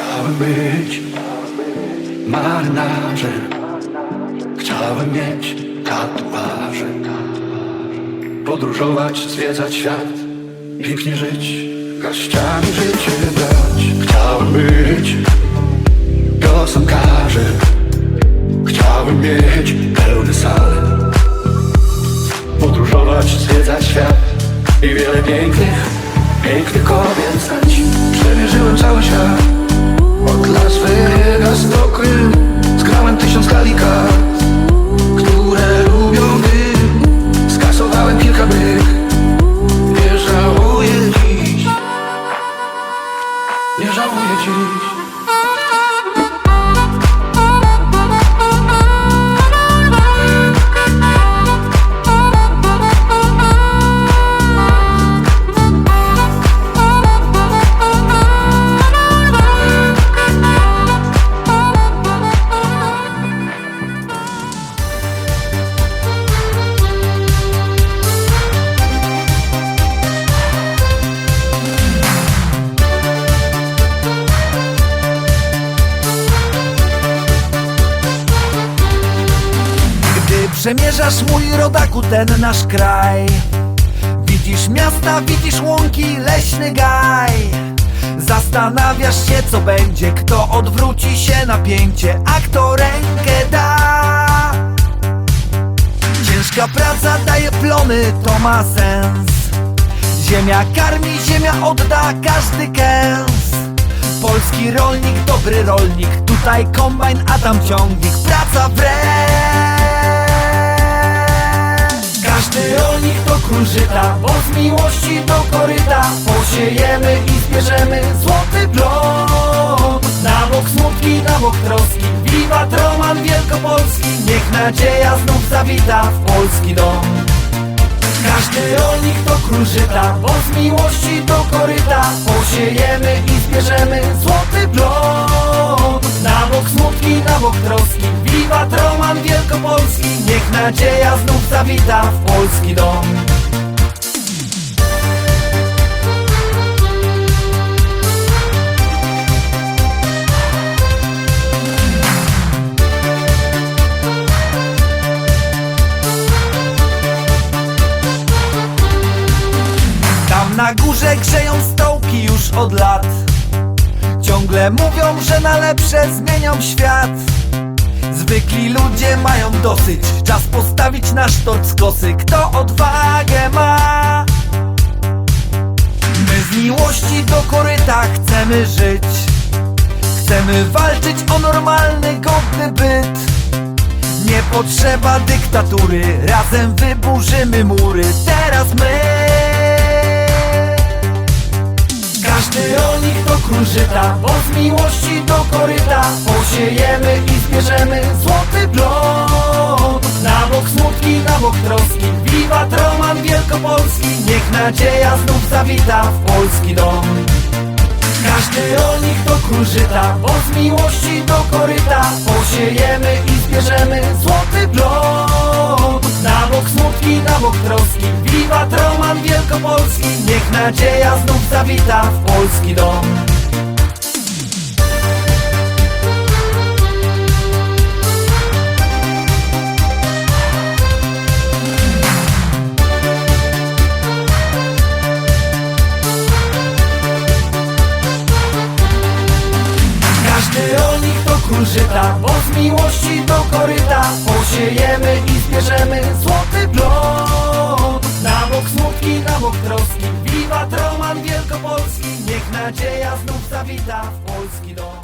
Chciałem być marynarzem Chciałem mieć tatuaże. Podróżować, zwiedzać świat. Pięknie żyć, garściami życie brać. Chciałem być piosenkarzem. Chciałem mieć pełne sale Podróżować, zwiedzać świat I wiele pięknych, pięknych kobiet znać. Przemierzyłem cały świat Las Vegas przemierzasz mój rodaku ten nasz kraj. Widzisz miasta, widzisz łąki, leśny gaj. Zastanawiasz się co będzie, kto odwróci się napięcie A kto rękę da. Ciężka praca daje plony, to ma sens. Ziemia karmi, ziemia odda każdy kęs. Polski rolnik, dobry rolnik Tutaj kombajn, a tam ciągnik. Praca wre król żyta Bo z miłości do koryta. Posiejemy i zbierzemy złoty plon Na bok smutki, na bok troski. Wiwat Roman Wielkopolski. Niech nadzieja znów zawita w polski dom. Każdy rolnik to król bo z miłości do koryta. Posiejemy i zbierzemy złoty plon Na bok smutki, na bok troski. Wiwat Roman Wielkopolski. Niech nadzieja znów zawita w polski dom na górze grzeją stołki już od lat. Ciągle mówią, że na lepsze zmienią świat. Zwykli ludzie mają dosyć Czas postawić nasz tort z kosy. Kto odwagę ma? My z miłości do koryta chcemy żyć. Chcemy walczyć o normalny, godny byt. Nie potrzeba dyktatury Razem wyburzymy mury. Teraz my każdy rolnik to król żyta Bo z miłości do koryta Posiejemy i zbierzemy złoty plon Na bok smutki, na bok troski Wiwat Roman Wielkopolski Niech nadzieja znów zawita w polski dom. Każdy rolnik to król żyta Bo z miłości do koryta Posiejemy i zbierzemy złoty plon Na bok smutki, na bok troski Wiwat Roman Wielkopolski Niech nadzieja znów zawita w polski dom. Każdy rolnik to król żyta Bo z miłości do koryta Posiejemy i zbierzemy złoty plon nadzieja znów zawita w polski dom